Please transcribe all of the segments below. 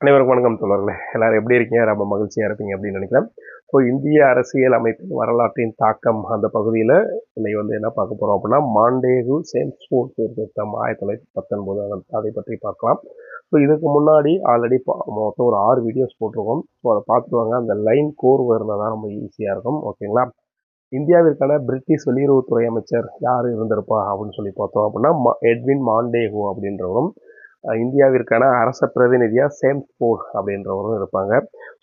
அனைவருக்கும் வணக்கம் தோழர்களே. எல்லாரும் எப்படி இருக்கீங்க? ரொம்ப மகிழ்ச்சியாக இருப்பீங்க அப்படின்னு நினைக்கிறேன். ஸோ இந்திய அரசியல் அமைப்பின் வரலாற்றின் தாக்கம் அந்த பகுதியில் இன்னைக்கு வந்து என்ன பார்க்க போகிறோம் அப்படின்னா மாண்டேகு சேம்ஸ்போர்ட் சீர்திருத்தம் ஆயிரத்தி தொள்ளாயிரத்தி பத்தொன்பது அதன் அதை பற்றி பார்க்கலாம். ஸோ இதுக்கு முன்னாடி ஆல்ரெடி மொத்தம் ஒரு ஆறு வீடியோஸ் போட்டிருக்கோம். ஸோ அதை பார்த்துருவாங்க அந்த லைன் கோர்வு இருந்தால் தான் ரொம்ப ஈஸியாக இருக்கும். ஓகேங்களா இந்தியாவிற்கான பிரிட்டிஷ் வெளியுறவுத்துறை அமைச்சர் யார் இருந்திருப்பா அப்படின்னு சொல்லி பார்த்தோம் அப்படின்னா மா- எட்வின் மாண்டேகோ அப்படின்றவரும். இந்தியாவிற்கான அரச பிரதிநிதியாக சேம் போர் அப்படின்றவரும் இருப்பாங்க.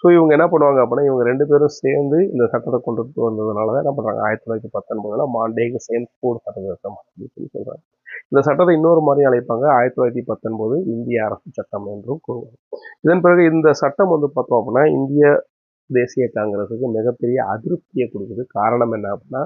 ஸோ இவங்க என்ன பண்ணுவாங்க அப்படின்னா இவங்க ரெண்டு பேரும் சேர்ந்து இந்த சட்டத்தை கொண்டு வந்ததுனால தான் என்ன பண்ணுறாங்க ஆயிரத்தி தொள்ளாயிரத்தி பத்தொன்பதுல மாண்டேக சேம் ஃபோர் சட்டத்திருத்தம் அப்படின்னு சொல்லி சொல்கிறாங்க இந்த சட்டத்தை இன்னொரு மாதிரி அழைப்பாங்க ஆயிரத்தி தொள்ளாயிரத்தி பத்தொன்பது இந்திய அரசு சட்டம் என்றும் கூறுவாங்க. இதன் பிறகு இந்த சட்டம் வந்து பார்த்தோம் அப்படின்னா இந்திய தேசிய காங்கிரஸுக்கு மிகப்பெரிய அதிருப்தியை கொடுக்குது. காரணம் என்ன அப்படின்னா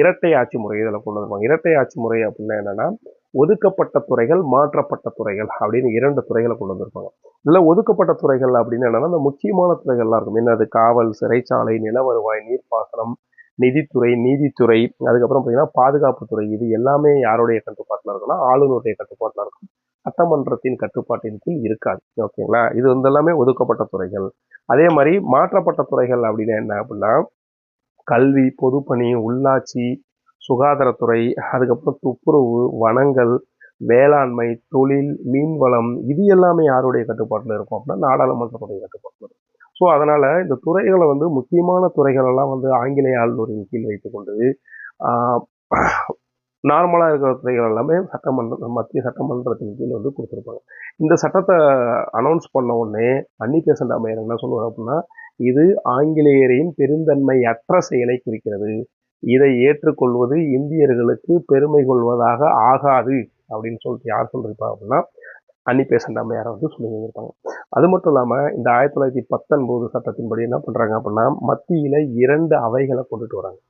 இரட்டை ஆட்சி முறை இதில் கொண்டு வருவாங்க இரட்டை ஆட்சி முறை அப்படின்னா என்னென்னா ஒதுக்கப்பட்ட துறைகள் மாற்றப்பட்ட துறைகள் அப்படின்னு இரண்டு துறைகளை கொண்டு வந்திருப்பாங்க. இதில் ஒதுக்கப்பட்ட துறைகள் அப்படின்னு என்னன்னா இந்த முக்கியமான துறைகள்லாம் இருக்கும். என்னது? காவல் சிறைச்சாலை நில வருவாய் நீர்ப்பாசனம் நிதித்துறை நீதித்துறை அதுக்கப்புறம் பார்த்தீங்கன்னா பாதுகாப்புத்துறை இது எல்லாமே யாருடைய கட்டுப்பாட்டில் இருக்குன்னா ஆளுநருடைய கட்டுப்பாட்டில் இருக்கும். சட்டமன்றத்தின் கட்டுப்பாட்டின் கீழ் இருக்காது. ஓகேங்களா? இது வந்து எல்லாமே ஒதுக்கப்பட்ட துறைகள். அதே மாதிரி மாற்றப்பட்ட துறைகள் அப்படின்னா என்ன அப்படின்னா கல்வி பொதுப்பணி உள்ளாட்சி சுகாதாரத்துறை அதுக்கப்புறம் துப்புரவு வனங்கள் வேளாண்மை தொழில் மீன்வளம் இது எல்லாமே யாருடைய கட்டுப்பாட்டில் இருக்கும் அப்படின்னா நாடாளுமன்றத்துடைய கட்டுப்பாட்டில் இருக்கும். ஸோ அதனால் இந்த துறைகளை வந்து முக்கியமான துறைகளெல்லாம் வந்து ஆங்கிலேய ஆளுநரின் கீழ் வைத்துக்கொண்டு நார்மலாக இருக்கிற துறைகள் எல்லாமே சட்டமன்ற மத்திய சட்டமன்றத்தின் கீழ் வந்து கொடுத்துருப்பாங்க. இந்த சட்டத்தை அனௌன்ஸ் பண்ண உடனே அன்னி பேசண்ட் அம்மையார் என்ன சொல்லுவார் அப்படின்னா இது ஆங்கிலேயரின் பெருந்தன்மையற்ற செயலை குறிக்கிறது. இதை ஏற்றுக்கொள்வது இந்தியர்களுக்கு பெருமை கொள்வதாக ஆகாது அப்படின்னு சொல்லிட்டு யார் சொல்லியிருப்பாங்க அப்படின்னா அன்னி பேசண்ட் அம்மையார் வந்து சொல்லி வந்திருப்பாங்க அது மட்டும் இல்லாமல் இந்த ஆயிரத்தி தொள்ளாயிரத்தி பத்தொன்பது சட்டத்தின்படி என்ன பண்ணுறாங்க அப்படின்னா மத்தியில் இரண்டு அவைகளை கொண்டுட்டு வராங்க.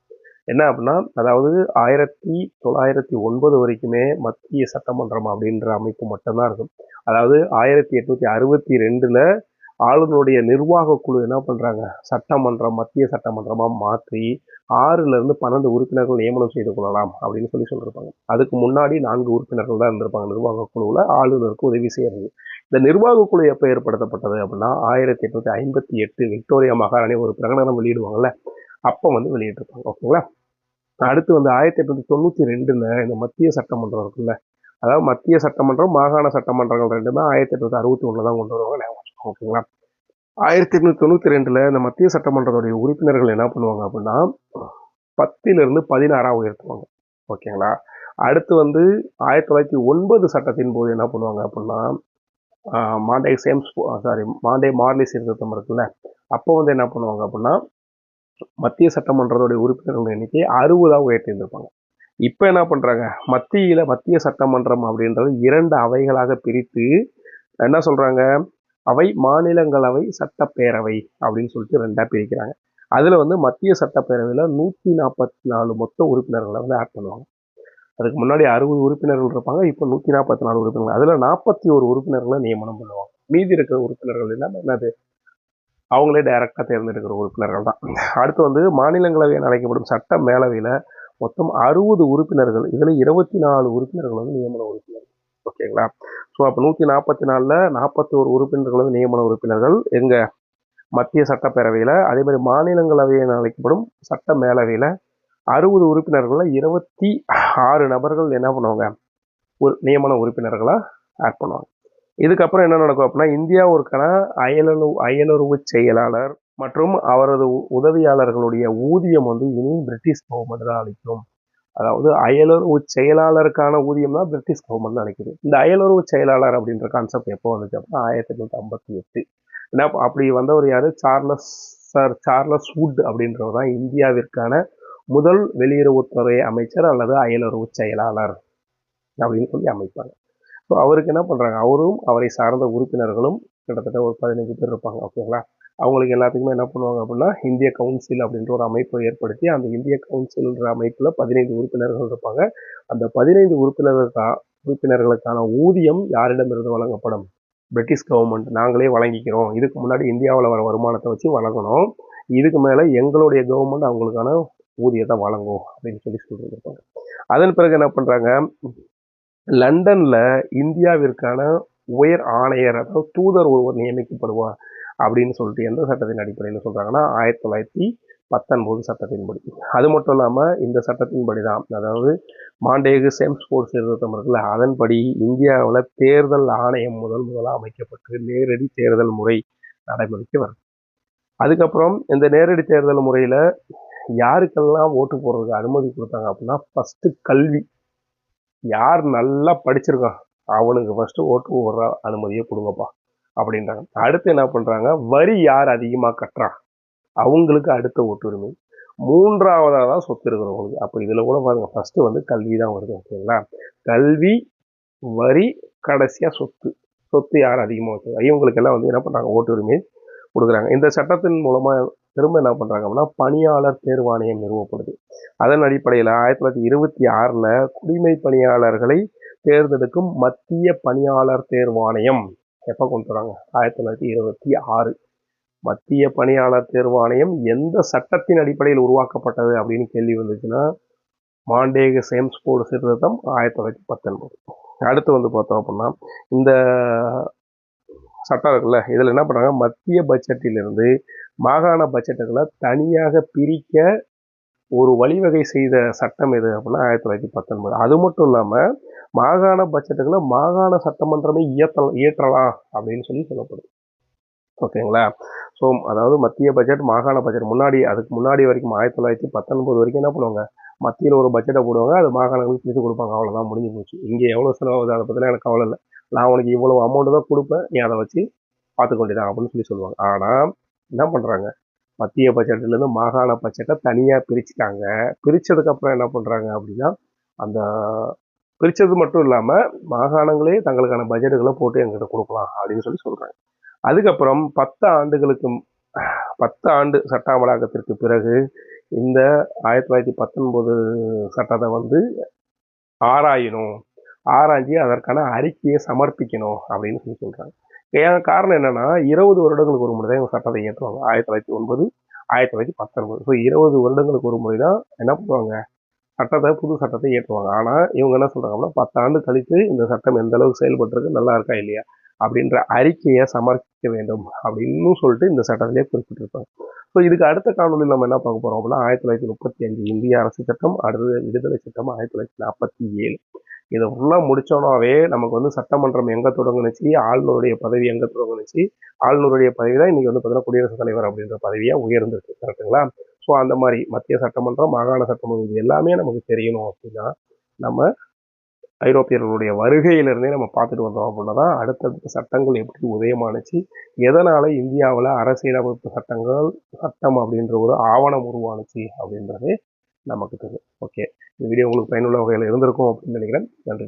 என்ன அப்படின்னா அதாவது ஆயிரத்தி தொள்ளாயிரத்தி ஒன்பது வரைக்குமே மத்திய சட்டமன்றம் அப்படின்ற அமைப்பு மட்டும்தான் இருக்கும். அதாவது ஆயிரத்தி எட்நூத்தி அறுபத்தி ரெண்டுல ஆளுநருடைய நிர்வாக குழு என்ன பண்ணுறாங்க சட்டமன்றம் மத்திய சட்டமன்றமாக மாற்றி ஆறுலேருந்து பன்னெண்டு உறுப்பினர்கள் நியமனம் செய்து கொள்ளலாம் அப்படின்னு சொல்லி சொல்லியிருப்பாங்க அதுக்கு முன்னாடி நான்கு உறுப்பினர்கள் தான் இருந்திருப்பாங்க நிர்வாக குழுவில். ஆளுநருக்கு உதவி செய்யறது. இந்த நிர்வாக குழு எப்போ ஏற்படுத்தப்பட்டது அப்படின்னா ஆயிரத்தி எட்நூற்றி ஐம்பத்தி எட்டு விக்டோரியா மகாராணி ஒரு பிரகடனம் வெளியிடுவாங்கல்ல அப்போ வந்து வெளியிட்டிருப்பாங்க ஓகேங்களா அடுத்து வந்து ஆயிரத்தி எட்நூத்தி தொண்ணூற்றி ரெண்டில் இந்த மத்திய சட்டமன்றம் இருக்குல்ல அதாவது மத்திய சட்டமன்றம் மாகாண சட்டமன்றங்கள் ரெண்டுமே ஆயிரத்தி எட்நூற்றி அறுபத்தி ஒன்றில் தான் கொண்டு வருவாங்க ஞாபகம் வச்சுக்கோங்க, ஓகேங்களா? ஆயிரத்தி எண்ணூற்றி தொண்ணூற்றி ரெண்டில் இந்த மத்திய சட்டமன்றத்துடைய உறுப்பினர்கள் என்ன பண்ணுவாங்க அப்படின்னா பத்திலிருந்து பதினாறாக உயர்த்துவாங்க ஓகேங்களா? அடுத்து வந்து ஆயிரத்தி தொள்ளாயிரத்தி ஒன்பது சட்டத்தின் போது என்ன பண்ணுவாங்க அப்படின்னா மாண்டே சேம்ஸ் சாரி மாண்டே மார்லி சீர்திருத்தம் இருக்குல்ல அப்போ வந்து என்ன பண்ணுவாங்க அப்படின்னா மத்திய சட்டமன்றத்துடைய உறுப்பினர்கள் எண்ணிக்கை அறுபதாக உயர்த்தி இருந்திருப்பாங்க இப்போ என்ன பண்ணுறாங்க மத்தியில் மத்திய சட்டமன்றம் அப்படின்றது இரண்டு அவைகளாக பிரித்து என்ன சொல்கிறாங்க அவை மாநிலங்களவை சட்டப்பேரவை அப்படின்னு சொல்லிட்டு ரெண்டாக பிரிக்கிறாங்க. அதில் வந்து மத்திய சட்டப்பேரவையில் நூற்றி நாற்பத்தி நாலு மொத்த உறுப்பினர்களை வந்து ஆட் பண்ணுவாங்க. அதுக்கு முன்னாடி அறுபது உறுப்பினர்கள் இருப்பாங்க இப்போ நூற்றி நாற்பத்தி நாலு உறுப்பினர்கள். அதில் நாற்பத்தி ஒரு உறுப்பினர்களை நியமனம் பண்ணுவாங்க. மீதி இருக்கிற உறுப்பினர்கள் இல்லாமல் என்னது? அவங்களே டைரெக்டாக தேர்ந்தெடுக்கிற உறுப்பினர்கள் தான் அடுத்து வந்து மாநிலங்களவை அழைக்கப்படும் சட்ட மேலவையில் மொத்தம் அறுபது உறுப்பினர்கள். இதில் இருபத்தி நாலு உறுப்பினர்கள் வந்து நியமன உறுப்பினர்கள் ஓகேங்களா? ஸோ அப்போ நூற்றி நாற்பத்தி நாலில் நாற்பத்தி ஒரு உறுப்பினர்கள் வந்து நியமன உறுப்பினர்கள். எங்கள் மத்திய சட்டப்பேரவையில் அதே மாதிரி மாநிலங்களவை என அழைக்கப்படும் சட்ட மேலவையில் அறுபது உறுப்பினர்களில் இருபத்தி ஆறு நபர்கள் என்ன பண்ணுவாங்க? ஒரு நியமன உறுப்பினர்களாக ஆட் பண்ணுவாங்க. இதுக்கப்புறம் என்ன நடக்கும் அப்படின்னா இந்தியாவிற்கான அயலுறவு அயலுறவு செயலாளர் மற்றும் அவரது உதவியாளர்களுடைய ஊதியம் வந்து இனி பிரிட்டிஷ் கவர்மெண்ட் தான் அளிக்கும். அதாவது அயலுறவு செயலாளருக்கான ஊதியம் தான் பிரிட்டிஷ் கவர்மெண்ட் தான் அளிக்குது. இந்த அயலுறவு செயலாளர் அப்படின்ற கான்செப்ட் எப்போ வந்துச்சு அப்படின்னா ஆயிரத்தி எட்நூத்தி ஐம்பத்தி எட்டு. என்ன அப்படி வந்தவர் யார்? சார்லஸ் சார் சார்லஸ் வுட் அப்படின்றவர் தான் இந்தியாவிற்கான முதல் வெளியுறவுத்துறை அமைச்சர் அல்லது அயலுறவு செயலாளர் அப்படின்னு சொல்லி அமைப்பாங்க. ஸோ அவருக்கு என்ன பண்ணுறாங்க அவரும் அவரை சார்ந்த உறுப்பினர்களும் கிட்டத்தட்ட ஒரு பதினஞ்சு பேர் இருப்பாங்க ஓகேங்களா அவங்களுக்கு எல்லாத்துக்குமே என்ன பண்ணுவாங்க அப்படின்னா இந்திய கவுன்சில் அப்படின்ற ஒரு அமைப்பை ஏற்படுத்தி அந்த இந்திய கவுன்சில்ன்ற அமைப்பில் பதினைந்து உறுப்பினர்கள் இருப்பாங்க. அந்த பதினைந்து உறுப்பினர்களுக்கா உறுப்பினர்களுக்கான ஊதியம் யாரிடமிருந்து வழங்கப்படும்? பிரிட்டிஷ் கவர்மெண்ட் நாங்களே வழங்கிக்கிறோம். இதுக்கு முன்னாடி இந்தியாவில் வர வருமானத்தை வச்சு வழங்கணும். இதுக்கு மேலே எங்களுடைய கவர்மெண்ட் அவங்களுக்கான ஊதியத்தை வழங்கும் அப்படின்னு சொல்லி சொல்லியிருப்பாங்க அதன் பிறகு என்ன பண்ணுறாங்க லண்டனில் இந்தியாவிற்கான உயர் ஆணையர் அதாவது தூதர் ஒருவர் நியமிக்கப்படுவார். அப்படின்னு சொல்லிட்டு எந்த சட்டத்தின் அடிப்படையில் சொல்கிறாங்கன்னா ஆயிரத்தி தொள்ளாயிரத்தி பத்தொன்பது சட்டத்தின்படி. அது மட்டும் இல்லாமல் இந்த சட்டத்தின்படி தான் அதாவது மாண்டேகு செம்ஸ்போர்ட் சீர்திருத்தம் இருக்குல்ல அதன்படி இந்தியாவில் தேர்தல் ஆணையம் முதல் முதலாக அமைக்கப்பட்டு நேரடி தேர்தல் முறை நடைமுறைக்கு வரும். அதுக்கப்புறம் இந்த நேரடி தேர்தல் முறையில் யாருக்கெல்லாம் ஓட்டு போடுறதுக்கு அனுமதி கொடுத்தாங்க அப்படின்னா ஃபஸ்ட்டு கல்வி. யார் நல்லா படிச்சிருக்கான் அவனுக்கு ஃபஸ்ட்டு ஓட்டு போடுற அனுமதியை கொடுங்கப்பா. அப்படின்றாங்க. அடுத்து என்ன பண்ணுறாங்க வரி யார் அதிகமாக கட்டுறா? அவங்களுக்கு அடுத்த ஓட்டுரிமை மூன்றாவதாக தான் சொத்து இருக்கிறவங்களுக்கு. அப்போ இதில் கூட பாருங்க ஃபஸ்ட்டு வந்து கல்வி தான் வருது ஓகேங்களா? கல்வி வரி கடைசியாக சொத்து. சொத்து யார் அதிகமாக வச்சு இவங்களுக்கெல்லாம் வந்து என்ன பண்ணுறாங்க ஓட்டுரிமை கொடுக்குறாங்க. இந்த சட்டத்தின் மூலமாக திரும்ப என்ன பண்ணுறாங்க அப்படின்னா பணியாளர் தேர்வாணையம் நிறுவப்படுது. அதன் அடிப்படையில் ஆயிரத்தி தொள்ளாயிரத்தி இருபத்தி ஆறில் குடிமை பணியாளர்களை தேர்ந்தெடுக்கும் மத்திய பணியாளர் தேர்வாணையம் எப்போ கொண்டு வராங்க? ஆயிரத்தி தொள்ளாயிரத்தி இருபத்தி ஆறு. மத்திய பணியாளர் தேர்வாணையம் எந்த சட்டத்தின் அடிப்படையில் உருவாக்கப்பட்டது அப்படின்னு கேள்வி வந்துச்சுன்னா மாண்டேக சேம்ஸ்போர்டு சீர்திருத்தம் ஆயிரத்தி தொள்ளாயிரத்தி பத்தொன்பது. அடுத்து வந்து பார்த்தோம் அப்படின்னா இந்த சட்டம் இருக்குல்ல இதில் என்ன பண்ணுறாங்க மத்திய பட்ஜெட்டிலிருந்து மாகாண பட்ஜெட்டுகளை தனியாக பிரிக்க ஒரு வழிவகை செய்த சட்டம் எது அப்படின்னா ஆயிரத்தி தொள்ளாயிரத்தி பத்தொன்பது. அது மட்டும் இல்லாமல் மாகாண பட்ஜெட்டுகளை மாகாண சட்டமன்றமே இயற்ற இயற்றலாம் அப்படின்னு சொல்லி சொல்லப்படுது. ஓகேங்களா? ஸோ அதாவது மத்திய பட்ஜெட் மாகாண பட்ஜெட் முன்னாடி அதுக்கு முன்னாடி வரைக்கும் ஆயிரத்தி தொள்ளாயிரத்தி பத்தொன்பது வரைக்கும் என்ன பண்ணுவாங்க? மத்தியில் ஒரு பட்ஜெட்டை போடுவாங்க அது மாகாணங்களுக்கு பிரித்து கொடுப்பாங்க. அவ்வளோதான் முடிஞ்சு போச்சு. இங்கே எவ்வளோ செலவாகுது அதை பற்றிலாம் எனக்கு கவலை இல்லை. நான் உனக்கு இவ்வளோ அமௌண்ட்டு தான் கொடுப்பேன் நீ அதை வச்சு பார்த்துக்கொண்டே அப்படின்னு சொல்லி சொல்லுவாங்க. ஆனால் என்ன பண்ணுறாங்க மத்திய பட்ஜெட்லேருந்து மாகாண பட்ஜெட்டை தனியாக பிரிச்சுட்டாங்க. பிரித்ததுக்கப்புறம் என்ன பண்ணுறாங்க அப்படின்னா அந்த பிரித்தது மட்டும் இல்லாமல் மாகாணங்களே தங்களுக்கான பட்ஜெட்டுகளை போட்டு எங்கிட்ட கொடுக்கலாம் அப்படின்னு சொல்லி சொல்கிறாங்க அதுக்கப்புறம் பத்து ஆண்டுகளுக்கு பத்து ஆண்டு சட்ட அமலாக்கத்திற்கு பிறகு இந்த ஆயிரத்தி தொள்ளாயிரத்தி பத்தொன்பது சட்டத்தை வந்து ஆராயணும் ஆராய்ச்சி அதற்கான அறிக்கையை சமர்ப்பிக்கணும் அப்படின்னு சொல்லி சொல்கிறாங்க ஏன் காரணம் என்னென்னா இருபது வருடங்களுக்கு ஒரு முறை தான் இவங்க சட்டத்தை ஏற்றுவாங்க ஆயிரத்தி தொள்ளாயிரத்தி ஒன்பது ஆயிரத்தி தொள்ளாயிரத்தி பத்தொன்பது. ஸோ இருபது வருடங்களுக்கு ஒரு முறை தான் என்ன பண்ணுவாங்க? சட்டத்தை புது சட்டத்தை ஏற்றுவாங்க ஆனால் இவங்க என்ன சொல்கிறாங்கன்னா பத்தாண்டு கழித்து இந்த சட்டம் எந்த அளவுக்கு செயல்பட்டுருக்கு நல்லா இருக்கா இல்லையா? அப்படின்ற அறிக்கையை சமர்ப்பிக்க வேண்டும் அப்படின்னு சொல்லிட்டு இந்த சட்டத்திலே குறிப்பிட்டிருப்பாங்க. ஸோ இதுக்கு அடுத்த காணொலியில் நம்ம என்ன பார்க்க போகிறோம் அப்படின்னா ஆயிரத்தி தொள்ளாயிரத்தி முப்பத்தி அஞ்சு இந்திய அரசு சட்டம் அடுத்தது விடுதலை சட்டம் ஆயிரத்தி தொள்ளாயிரத்தி நாற்பத்தி ஏழு. இதை ஃபுல்லாக முடித்தோன்னாவே நமக்கு வந்து சட்டமன்றம் எங்கே தொடங்குனுச்சு ஆளுநருடைய பதவி எங்கே தொடங்குனுச்சு ஆளுநருடைய பதவி தான் இன்றைக்கி வந்து பார்த்தீங்கன்னா குடியரசுத் தலைவர் அப்படின்ற பதவியாக உயர்ந்திருக்கு. கரெக்டுங்களா ஸோ அந்த மாதிரி மத்திய சட்டமன்றம் மாகாண சட்டமன்றம் இது எல்லாமே நமக்கு தெரியணும் அப்படின்னா நம்ம ஐரோப்பியர்களுடைய வருகையிலிருந்தே நம்ம பார்த்துட்டு வந்தோம் அப்படின்னா தான் அடுத்தடுத்த சட்டங்கள் எப்படி உதயமானுச்சு எதனால் இந்தியாவில் அரசியலமைப்பு சட்டங்கள் சட்டம் அப்படின்ற ஒரு ஆவணம் உருவானுச்சு அப்படின்றது நமக்கு தெரியும். ஓகே இந்த வீடியோ உங்களுக்கு பயனுள்ள வகையில் இருந்திருக்கும் அப்படின்னு நினைக்கிறேன். நன்றி